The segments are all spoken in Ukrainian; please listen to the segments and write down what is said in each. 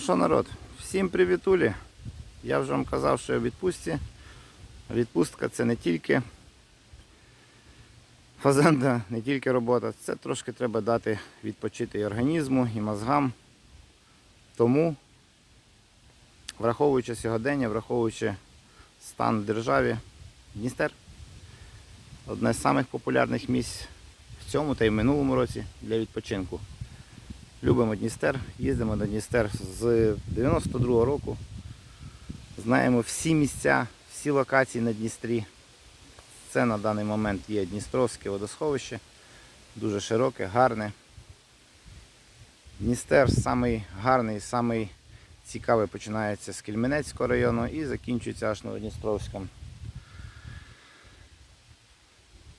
Ну що, народ, всім привітулі. Я вже вам казав, що я в відпустці. Відпустка це не тільки фазенда, не тільки робота. Це трошки треба дати відпочити і організму, і мозгам. Тому, враховуючи сьогодення, враховуючи стан в державі, Дністер одне з самих місць в цьому та й в минулому році для відпочинку. Любимо Дністер, їздимо на Дністер з 92-го року. Знаємо всі місця, всі локації на Дністрі. Це на даний момент є Дністровське водосховище, дуже широке, гарне. Дністер самий гарний, самий цікавий починається з Кельменецького району і закінчується аж на Дністровському.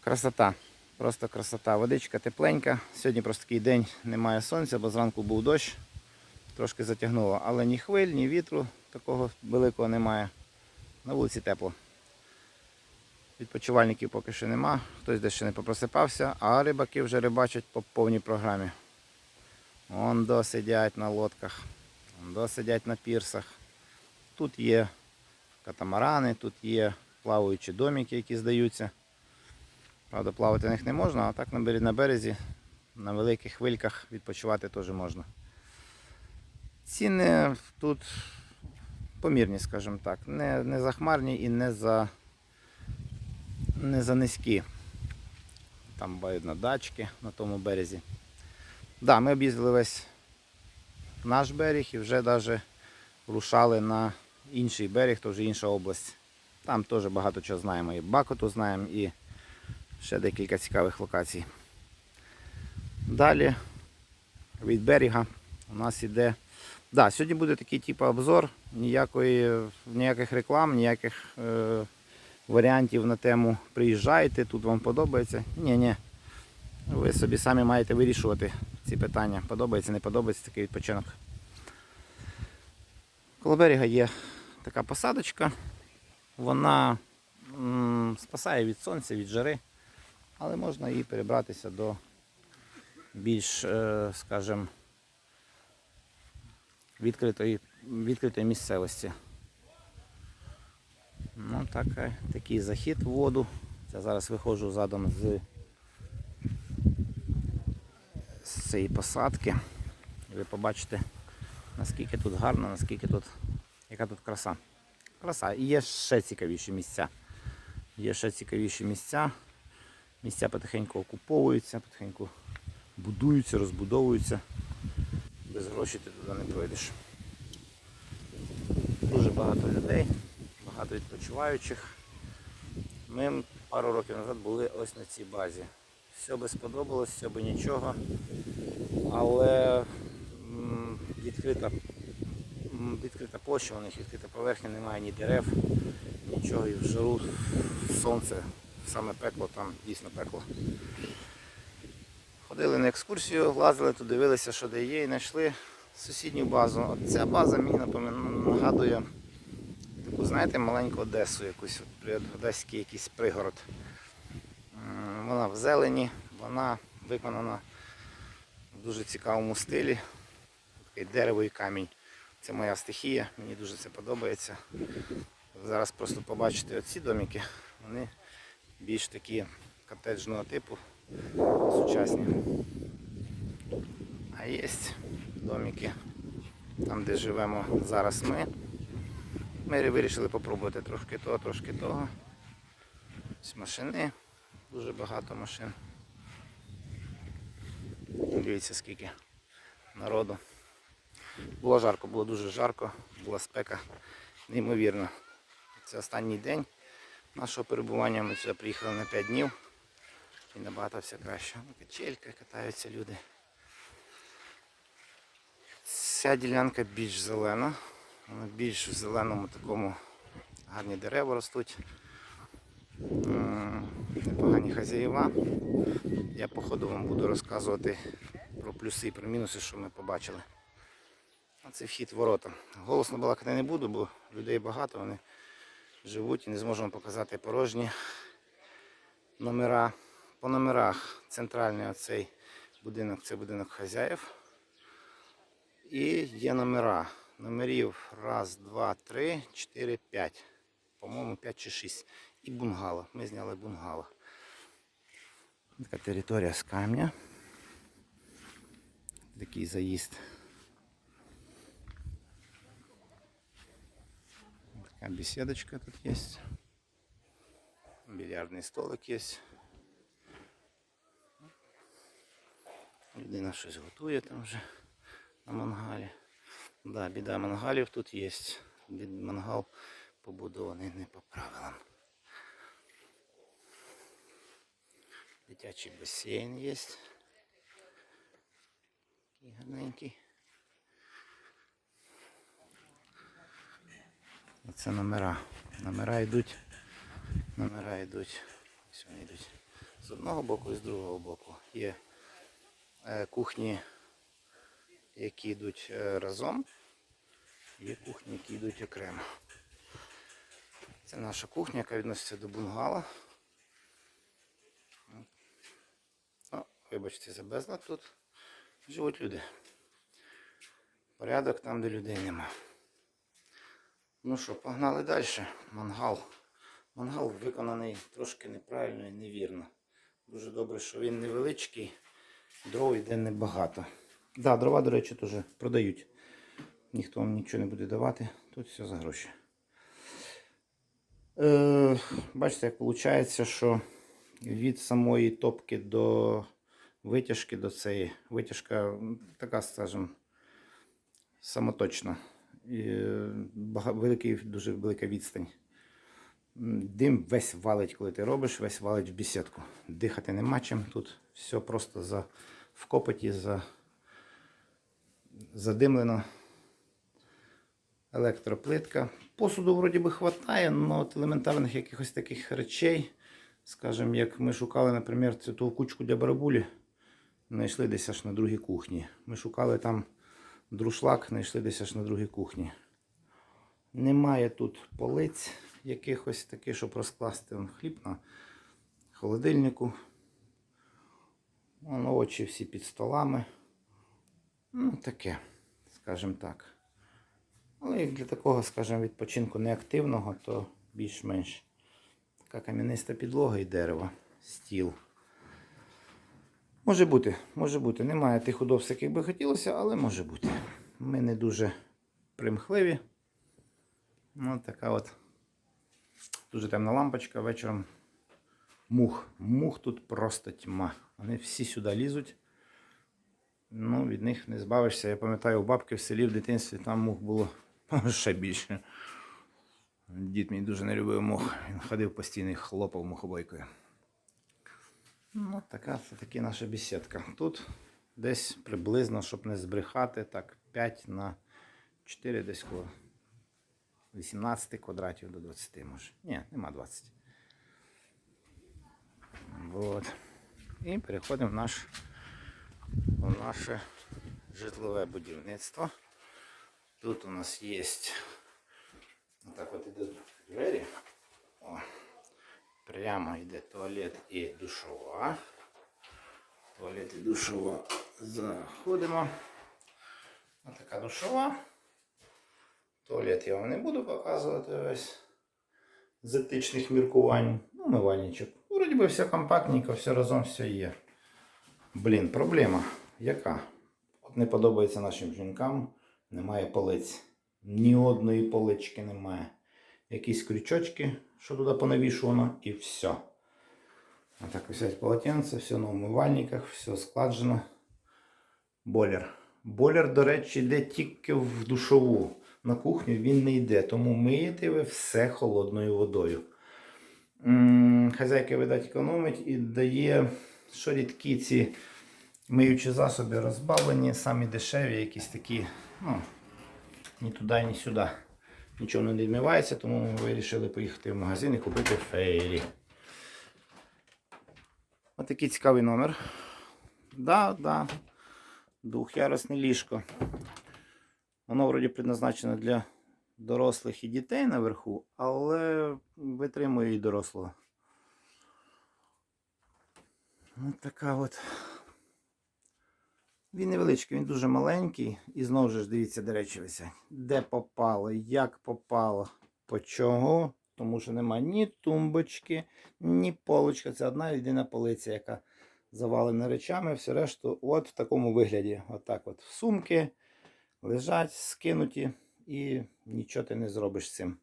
Красота. Просто красота. Водичка тепленька. Сьогодні просто такий день немає сонця, бо зранку був дощ. Трошки затягнуло. Але ні хвиль, ні вітру такого великого немає. На вулиці тепло. Відпочивальників поки що нема. Хтось десь ще не попросипався, а рибаки вже рибачать по повній програмі. Вон до сидять на лодках, вон до сидять на пірсах. Тут є катамарани, тут є плаваючі домики, які здаються. Правда, плавати на них не можна, а так на березі, на великих хвильках відпочивати теж можна. Ціни тут помірні, скажімо так, не, не захмарні і не за, не за низькі. Там видно дачки на тому березі. Да, ми об'їздили весь наш берег і вже навіть рушали на інший берег, то вже інша область. Там теж багато чого знаємо. І Бакоту знаємо, і ще декілька цікавих локацій. Далі від берега у нас іде. Да, сьогодні буде такий типу обзор, ніякої, ніяких реклам, ніяких е, варіантів на тему приїжджайте, тут вам подобається. Ні, ні. Ви собі самі маєте вирішувати ці питання. Подобається, не подобається такий відпочинок. Коло берега є така посадочка. Вона м, спасає від сонця, від жари, але можна і перебратися до більш, е, скажімо, відкритої, відкритої місцевості. Ну, така, такий захід в воду. Я зараз виходжу задом з, з цієї посадки. Ви побачите, наскільки тут гарно, наскільки тут, яка тут краса. Краса. І є ще цікавіші місця. Є ще цікавіші місця. Місця потихеньку окуповуються, потихеньку будуються, розбудовуються. Без грошей ти туди не пройдеш. Дуже багато людей, багато відпочиваючих. Ми пару років назад були ось на цій базі. Все би сподобалось, все би нічого. Але відкрита, відкрита площа у них, відкрита поверхня, немає ні дерев, нічого і в жару, сонце, саме пекло, там дійсно пекло. Ходили на екскурсію, лазили тут, дивилися, що де є, і знайшли сусідню базу. От ця база мені нагадує таку, знаєте, маленьку Одесу, якусь одеський якийсь пригород. Вона в зелені, вона виконана в дуже цікавому стилі. Такий дерево і камінь. Це моя стихія, мені дуже це подобається. Зараз просто побачите оці домики, вони більш такі котеджного типу, сучасні. А є домики, там де живемо зараз ми. Ми вирішили попробувати трошки того, трошки того. Ось машини, дуже багато машин. Дивіться скільки народу. Було жарко, було дуже жарко, була спека, неймовірно. Це останній день нашого перебування. Ми сюди приїхали на 5 днів. І набагато все краще. Ну, Качелька, катаються люди. Ця ділянка більш зелена. Вона більш в зеленому такому гарні дерева ростуть. Непогані хазяїва. Я по ходу вам буду розказувати про плюси і про мінуси, що ми побачили. А це вхід ворота. Голосно балакати не буду, бо людей багато, вони живуть і не зможемо показати порожні номера. По номерах центральний оцей будинок це будинок хазяїв. І є номера. Номерів раз, два, три, чотири, п'ять. По-моєму, п'ять чи шість. І бунгало. Ми зняли бунгало. Така територія з камня. Такий заїзд. Така беседочка тут є. Бильярдний столик є. Людина щось готує там вже на мангалі. Да, біда мангалів тут є. Мангал побудований не по правилам. Дитячий басейн є. Такий гарненький. Оце номера. Номера йдуть. Номера йдуть. Ось вони йдуть. З одного боку і з другого боку. Є е, кухні, які йдуть е, разом. Є кухні, які йдуть окремо. Це наша кухня, яка відноситься до бунгала. О, вибачте за безлад тут. Живуть люди. Порядок там, де людей нема. Ну що, погнали далі. Мангал. Мангал виконаний трошки неправильно і невірно. Дуже добре, що він невеличкий, дров йде небагато. Да, дрова, до речі, теж продають. Ніхто вам нічого не буде давати. Тут все за гроші. Е, бачите, як виходить, що від самої топки до витяжки до цієї. Витяжка така, скажімо, самоточна. Е, великий, дуже велика відстань. Дим весь валить, коли ти робиш, весь валить в бесідку. Дихати нема чим. Тут все просто за, в копоті, за, задимлено. Електроплитка. Посуду вроді би хватає, але от елементарних якихось таких речей, скажімо, як ми шукали, наприклад, цю ту кучку для барабулі, знайшли десь аж на другій кухні. Ми шукали там друшлак, знайшли десь аж на другій кухні. Немає тут полиць якихось таких, щоб розкласти хліб на холодильнику. Вон овочі всі під столами. Ну, таке, скажімо так. Але як для такого, скажімо, відпочинку неактивного, то більш-менш така кам'яниста підлога і дерево, стіл. Може бути, може бути. Немає тих удобств, яких би хотілося, але може бути. Ми не дуже примхливі. Ну, така от дуже темна лампочка вечором. Мух. Мух тут просто тьма. Вони всі сюди лізуть. Ну, від них не збавишся. Я пам'ятаю, у бабки в селі в дитинстві там мух було ще більше. Дід мій дуже не любив мух. Він ходив постійно і хлопав мухобойкою. Ну, така це таки наша бесідка. Тут десь приблизно, щоб не збрехати, так 5 на 4 десь коло 18 квадратів до 20 може. Ні, нема 20. Вот. І переходимо в наш в наше житлове будівництво. Тут у нас є так от іде двері. Прямо йде туалет і душова. Туалет і душова. Заходимо. Ось така душова. Туалет я вам не буду показувати ось з етичних міркувань. Ну, мивальничок. Вроді би все компактненько, все разом все є. Блін, проблема яка? От не подобається нашим жінкам, немає полиць. Ні одної полички немає. Якісь крючочки, що туди понавішувано, і все. А так висять полотенце, все на умивальниках, все складжено. Бойлер. Бойлер, до речі, йде тільки в душову. На кухню він не йде, тому миєте ви все холодною водою. Хазяйка, видать, економить і дає, що рідкі ці миючі засоби розбавлені, самі дешеві, якісь такі, ну, ні туди, ні сюди. Нічого не відмивається, тому ми вирішили поїхати в магазин і купити фейлі. Ось такий цікавий номер. Да, да. Двох'ярусне ліжко. Воно вроді предназначено для дорослих і дітей наверху, але витримує і дорослого. Ось така от Він невеличкий, він дуже маленький. І знову ж дивіться, до речі, висять. Де попало, як попало, по чого. Тому що немає ні тумбочки, ні полочки. Це одна єдина полиця, яка завалена речами. Все решту, от в такому вигляді. Отак от сумки лежать, скинуті, і нічого ти не зробиш з цим.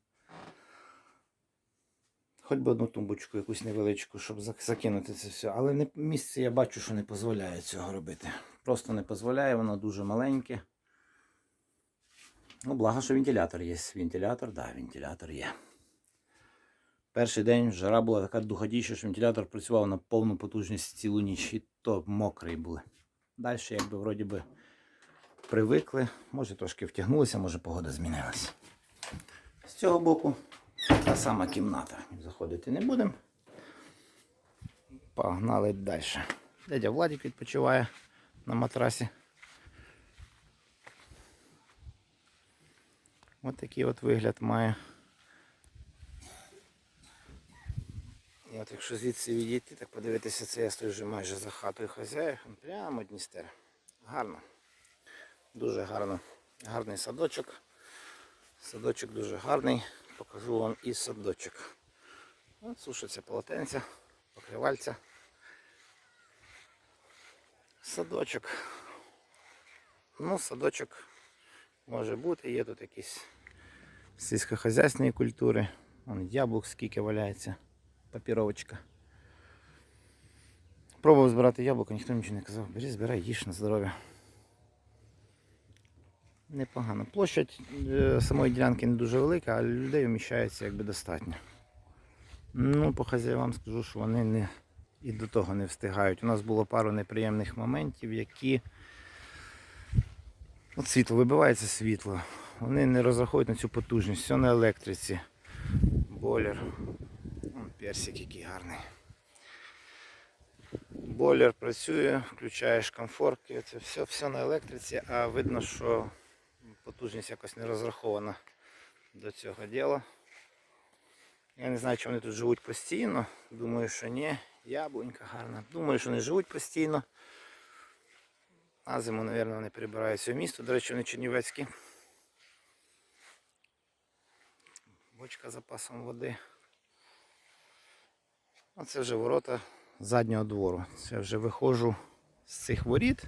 Хоч би одну тумбочку якусь невеличку, щоб закинути це все. Але не, місце я бачу, що не дозволяє цього робити. Просто не дозволяє, воно дуже маленьке. Ну, благо, що вентилятор є. Вентилятор, так, да, вентилятор є. Перший день жара була така духодіща, що вентилятор працював на повну потужність цілу ніч, і то мокрий були. Далі, якби вроді би привикли, може трошки втягнулися, може погода змінилася. З цього боку та сама кімната. Заходити не будемо. Погнали далі. Дядя Владик відпочиває на матрасі. Ось такий от вигляд має. І от якщо звідси відійти, так подивитися, це я стою вже майже за хатою хазяїв. Прямо Дністер. Гарно. Дуже гарно. Гарний садочок. Садочок дуже гарний. Покажу вам і садочок. От сушиться полотенця, покривальця. Садочок. Ну, садочок може бути, є тут якісь сільськохозяйственні культури. Вон яблук скільки валяється, папіровочка. Пробував збирати яблуко, ніхто нічого не казав. Бери, збирай, їж на здоров'я. Непогано. Площадь е, самої ділянки не дуже велика, а людей вміщається якби достатньо. Ну, по хазяївам скажу, що вони не, і до того не встигають. У нас було пару неприємних моментів, які. От світло, вибивається світло. Вони не розраховують на цю потужність, все на електриці. Бойлер. Персик який гарний. Бойлер працює, включаєш комфорки, це все, все на електриці, а видно, що потужність якось не розрахована до цього діла. Я не знаю, чи вони тут живуть постійно. Думаю, що ні. Яблунька гарна. Думаю, що не живуть постійно. На зиму, мабуть, вони перебираються в місто. До речі, вони чернівецькі. Бочка з запасом води. Оце вже ворота заднього двору. Це вже виходжу з цих воріт,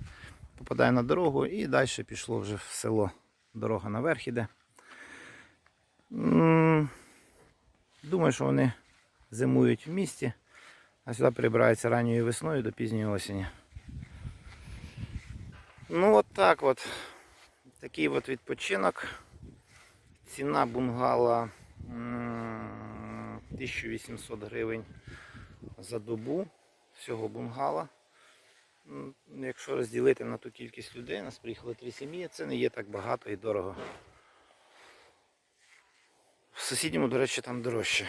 попадаю на дорогу і далі пішло вже в село. Дорога наверх іде. Думаю, що вони зимують в місті, а сюди перебираються ранньою весною до пізньої осені. Ну от так от. Такий от відпочинок. Ціна бунгала 1800 гривень за добу всього бунгала. Якщо розділити на ту кількість людей, нас приїхало три сім'ї, це не є так багато і дорого. В сусідньому, до речі, там дорожче.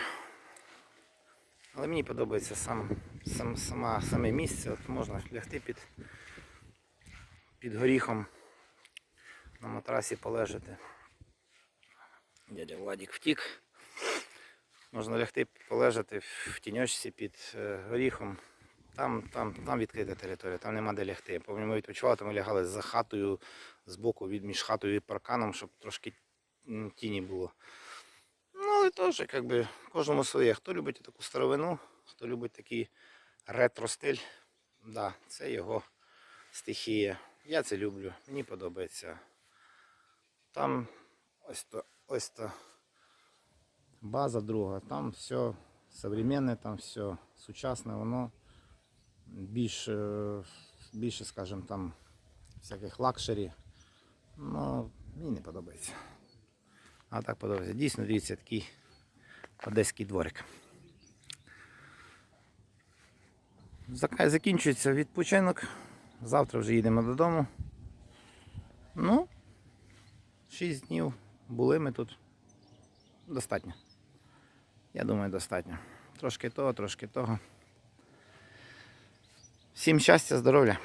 Але мені подобається сам, сам, сама, саме місце. От можна лягти під, під горіхом на матрасі полежати. Дядя Владик втік. Можна лягти полежати в тіньочці під е, горіхом. Там, там, там відкрита територія, там нема де лягти. Пам'ятаю, ми відпочивали, то ми лягали за хатою збоку від між хатою і парканом, щоб трошки тіні було. Ну, але теж, як би, кожному своє. Хто любить таку старовину, хто любить такий ретро-стиль, да, це його стихія. Я це люблю, мені подобається. Там ось то, ось то база друга, там все современне, там все сучасне, воно більш, більше, скажімо, там всяких лакшері. Ну, мені не подобається. А так подобається. Дійсно, дивіться, такий одеський дворик. Закінчується відпочинок. Завтра вже їдемо додому. Ну, 6 днів були ми тут. Достатньо. Я думаю, достатньо. Трошки того, трошки того. Всім щастя, здоров'я.